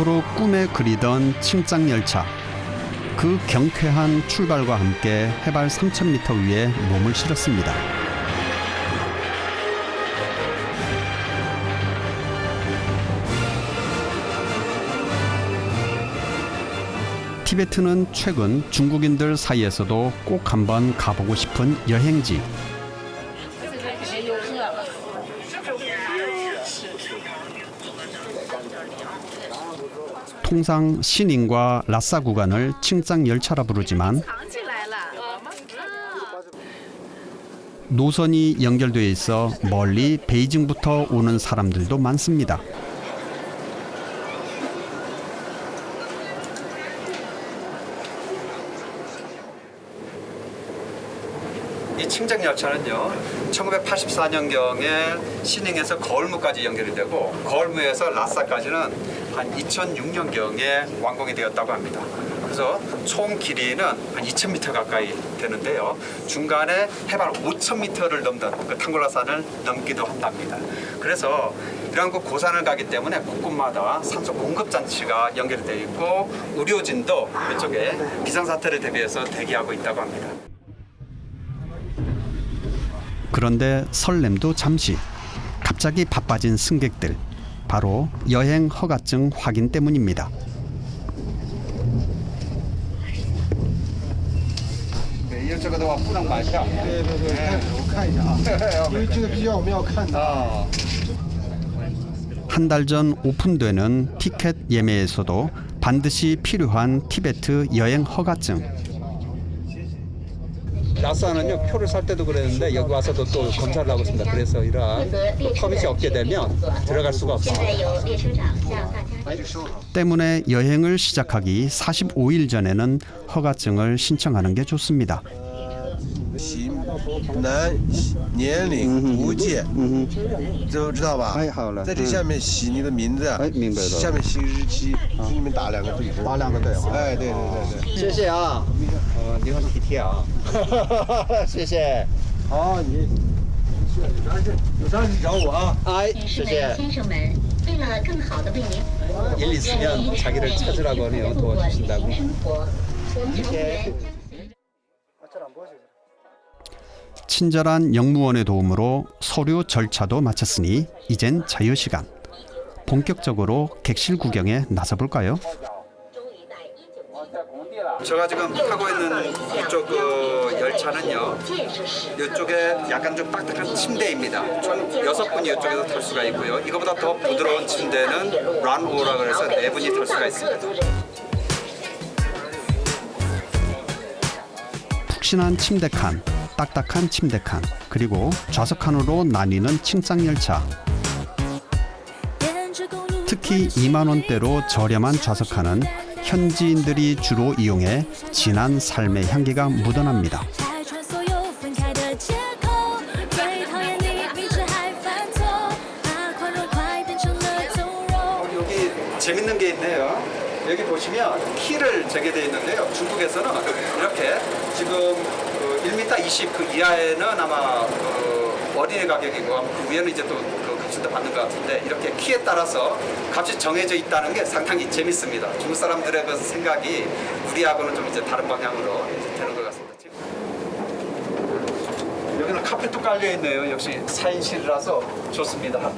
그토록 꿈에 그리던 칭짱 열차. 그 경쾌한 출발과 함께 해발 3,000m 위에 몸을 실었습니다. 티베트는 최근 중국인들 사이에서도 꼭 한번 가보고 싶은 여행지. 통상 신인과 라싸 구간을 칭짱 열차라 부르지만 노선이 연결돼 있어 멀리 베이징부터 오는 사람들도 많습니다. 이 칭장 열차는요, 1984년경에 신흥에서 거울무까지 연결이 되고 거울무에서 라싸까지는 한 2006년경에 완공이 되었다고 합니다. 그래서 총 길이는 한 2,000m 가까이 되는데요. 중간에 해발 5,000m를 넘는 그 탕골라산을 넘기도 한답니다. 그래서 이러한 그 고산을 가기 때문에 곳곳마다 산소 공급 장치가 연결이 되어 있고 의료진도 이쪽에 비상사태를 대비해서 대기하고 있다고 합니다. 그런데 설렘도 잠시. 갑자기 바빠진 승객들. 바로 여행 허가증 확인 때문입니다. 对，因为这个的话不能买票。对对对，看我看一下啊，因为这个必须要我们要看的。啊， 한 달 전 오픈되는 티켓 예매에서도 반드시 필요한 티베트 여행 허가증. 라싸는요 표를 살 때도 그랬는데 여기 와서도 또 검사를 하고 있습니다. 그래서 이러한 커밋이 없게 되면 들어갈 수가 없습니다. 때문에 여행을 시작하기 45일 전에는 허가증을 신청하는 게 좋습니다. 行，男，年龄无界，嗯，都知道吧？哎，好了，在这下面写你的名字，哎明白了。下面写日期，嗯，给你们打两个对，打两个对。哎，对对对对，谢谢啊，嗯，你好，体贴啊，谢谢。好，你，有啥事，你着急找我啊。哎，谢谢先生们，为了更好的为您服务，呃，年历资料才给他才知道，过年要多去新打工。 친절한 영무원의 도움으로 서류 절차도 마쳤으니 이젠 자유 시간. 본격적으로 객실 구경에 나서볼까요? 제가 지금 타고 있는 이쪽 그 열차는요. 이쪽에 약간 좀 딱딱한 침대입니다. 총 여섯 분이 이쪽에서 탈 수가 있고요. 이거보다 더 부드러운 침대는 란오라 그래서 네 분이 탈 수가 있습니다. 푹신한 침대 칸, 딱딱한 침대칸, 그리고 좌석칸으로 나뉘는 칭장열차. 특히 2만원대로 저렴한 좌석칸은 현지인들이 주로 이용해 진한 삶의 향기가 묻어납니다. 재밌는 게 있네요. 여기 보시면 키를 재게 되어 있는데요. 중국에서는 이렇게 지금 그 1m 20 그 이하에는 아마 그 어린이 가격이고 그 위에는 이제 또그 더 받는 것 같은데 이렇게 키에 따라서 값이 정해져 있다는 게 상당히 재밌습니다. 중국 사람들의 그 생각이 우리하고는 좀 이제 다른 방향으로 이제 되는 것 같습니다. 여기는 카펫도 깔려 있네요. 역시 4인실이라서 좋습니다.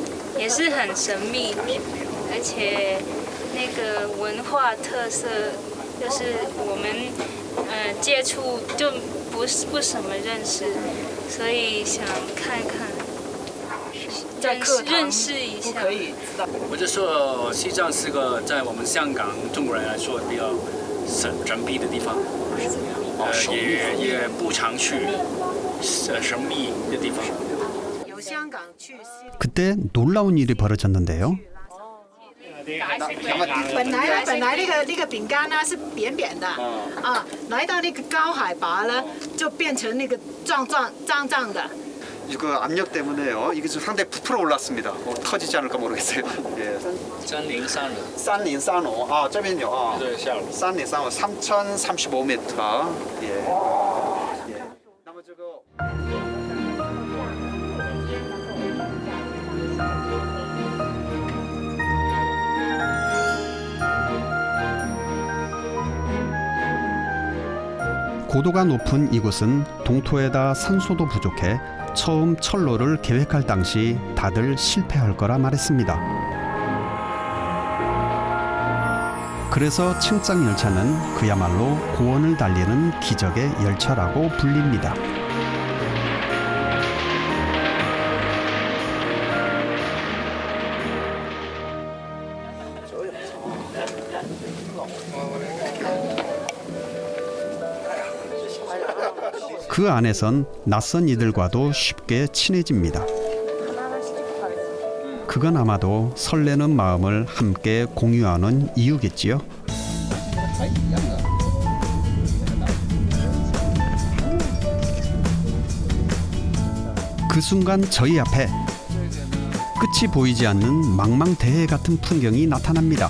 也是很神秘，而且那个文化特色就是我们呃接触就不是不什么认识，所以想看看，认识认识一下。可以知道。我就说西藏是个在我们香港中国人来说比较神神秘的地方，呃，也也不常去，呃，神秘的地方。 由香港去西里。 그 그때 놀라운 일이 벌어졌는데요. 本来本来那个那个饼干呢是扁扁的，啊，来到那个高海拔呢，就变成那个胀胀胀胀的。 이거 압력 때문에요. 이게 좀 상당히 부풀어 올랐습니다. 뭐 터지지 않을까 모르겠어요. 예. 真零三人，三零三楼啊，这边有啊。对，下楼。三零三楼三千三十五米。예. 예. 고도가 높은 이곳은 동토에다 산소도 부족해 처음 철로를 계획할 당시 다들 실패할 거라 말했습니다. 그래서 층장 열차는 그야말로 고원을 달리는 기적의 열차라고 불립니다. 그 안에선 낯선 이들과도 쉽게 친해집니다. 그건 아마도 설레는 마음을 함께 공유하는 이유겠지요. 그 순간 저희 앞에 끝이 보이지 않는 망망대해 같은 풍경이 나타납니다.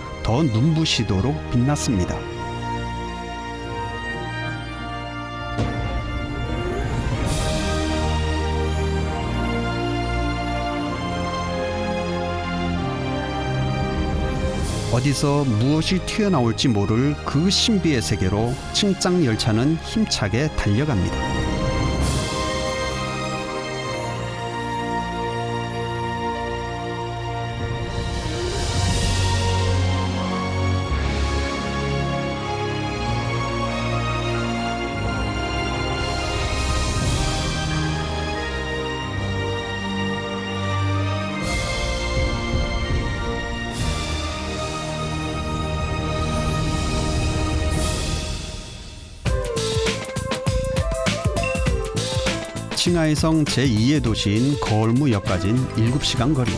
더 눈부시도록 빛났습니다. 어디서 무엇이 튀어나올지 모를 그 신비의 세계로 층장 열차는 힘차게 달려갑니다. 칭하이성 제2의 도시인 거울무역까진 7시간 거리,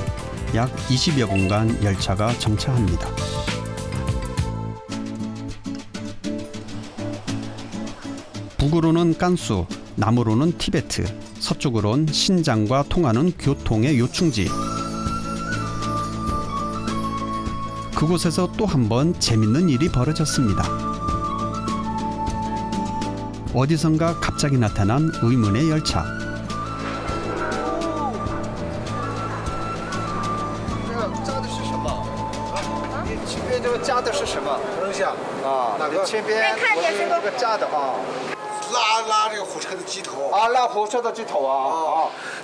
약 20여 분간 열차가 정차합니다. 북으로는 깐수, 남으로는 티베트, 서쪽으론 신장과 통하는 교통의 요충지. 그곳에서 또 한 번 재밌는 일이 벌어졌습니다. 어디선가 갑자기 나타난 의문의 열차.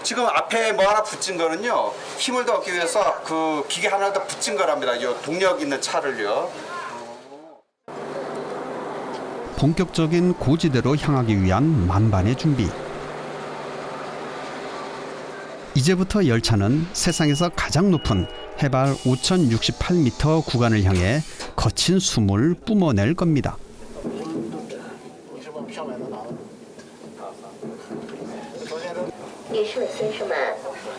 지금 앞에 뭐 하나 붙인 거는요. 힘을 더 얻기 위해서 그 기계 하나 더 붙인 거랍니다. 요 동력 있는 차를요. 본격적인 고지대로 향하기 위한 만반의 준비. 이제부터 열차는 세상에서 가장 높은 해발 5,068m 구간을 향해 거친 숨을 뿜어낼 겁니다. 女士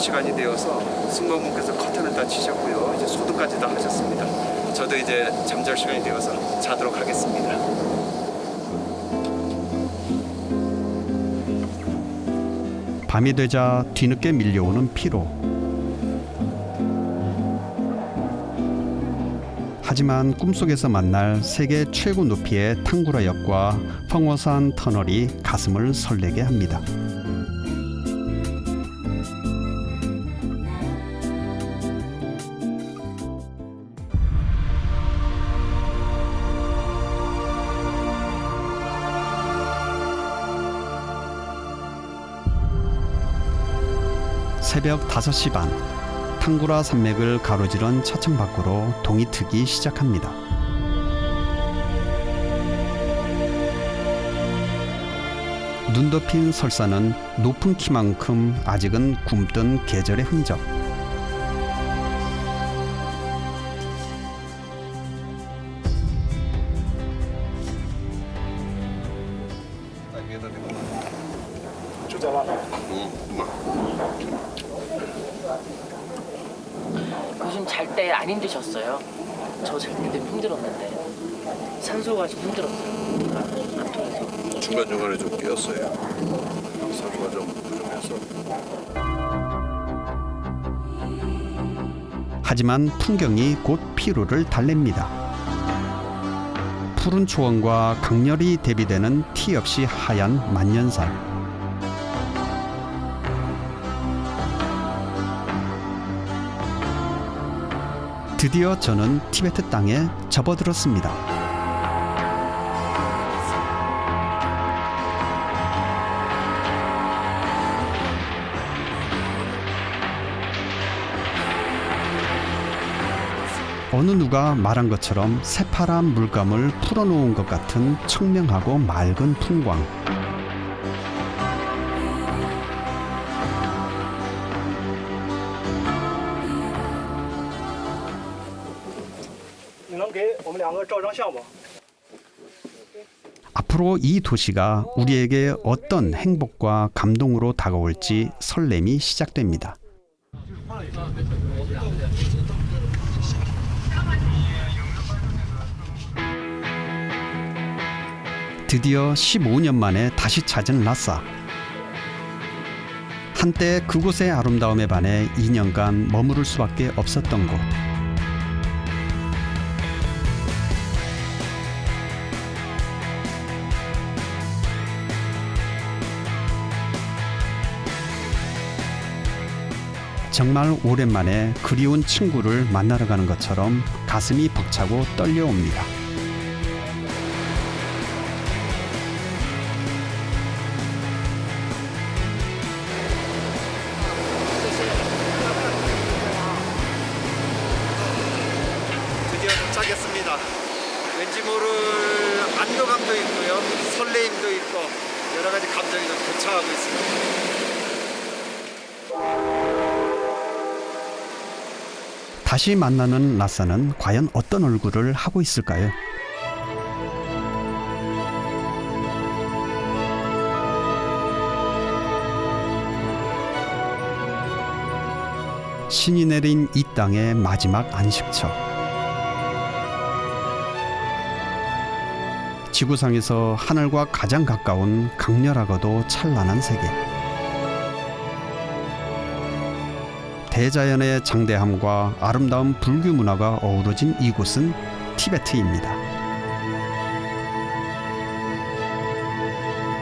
시간이 되어서 승무원분께서 커튼을 다 치셨고요. 이제 소독까지 다 하셨습니다. 저도 이제 잠잘 시간이 되어서 자도록 하겠습니다. 밤이 되자 뒤늦게 밀려오는 피로. 하지만 꿈속에서 만날 세계 최고 높이의 탕구라 역과 펑워산 터널이 가슴을 설레게 합니다. 새벽 5시 반 탕구라 산맥을 가로지른 차창 밖으로 동이 트기 시작합니다. 눈 덮인 설산은 높은 키만큼 아직은 굼뜬 계절의 흔적. 요즘 잘 때 안 힘드셨어요? 저잘때 힘들었는데 산소가 좀 힘들었어요. 안 통해서. 중간중간에 좀 끼었어요. 산소가 좀 부족해서. 하지만 풍경이 곧 피로를 달랩니다. 푸른 초원과 강렬히 대비되는 티 없이 하얀 만년살. 드디어 저는 티베트 땅에 접어들었습니다. 어느 누가 말한 것처럼 새파란 물감을 풀어놓은 것 같은 청명하고 맑은 풍광. 앞으로 이 도시가 우리에게 어떤 행복과 감동으로 다가올지 설렘이 시작됩니다. 드디어 15년 만에 다시 찾은 라싸. 한때 그곳의 아름다움에 반해 2년간 머무를 수밖에 없었던 곳. 정말 오랜만에 그리운 친구를 만나러 가는 것처럼 가슴이 벅차고 떨려옵니다. 드디어 도착했습니다. 왠지 모를 안도감도 있고요, 설레임도 있고 여러 가지 감정이 좀 교차하고 있습니다. 다시 만나는 라싸는 과연 어떤 얼굴을 하고 있을까요? 신이 내린 이 땅의 마지막 안식처. 지구상에서 하늘과 가장 가까운 강렬하고도 찬란한 세계. 대자연의 장대함과 아름다운 불교 문화가 어우러진 이곳은 티베트입니다.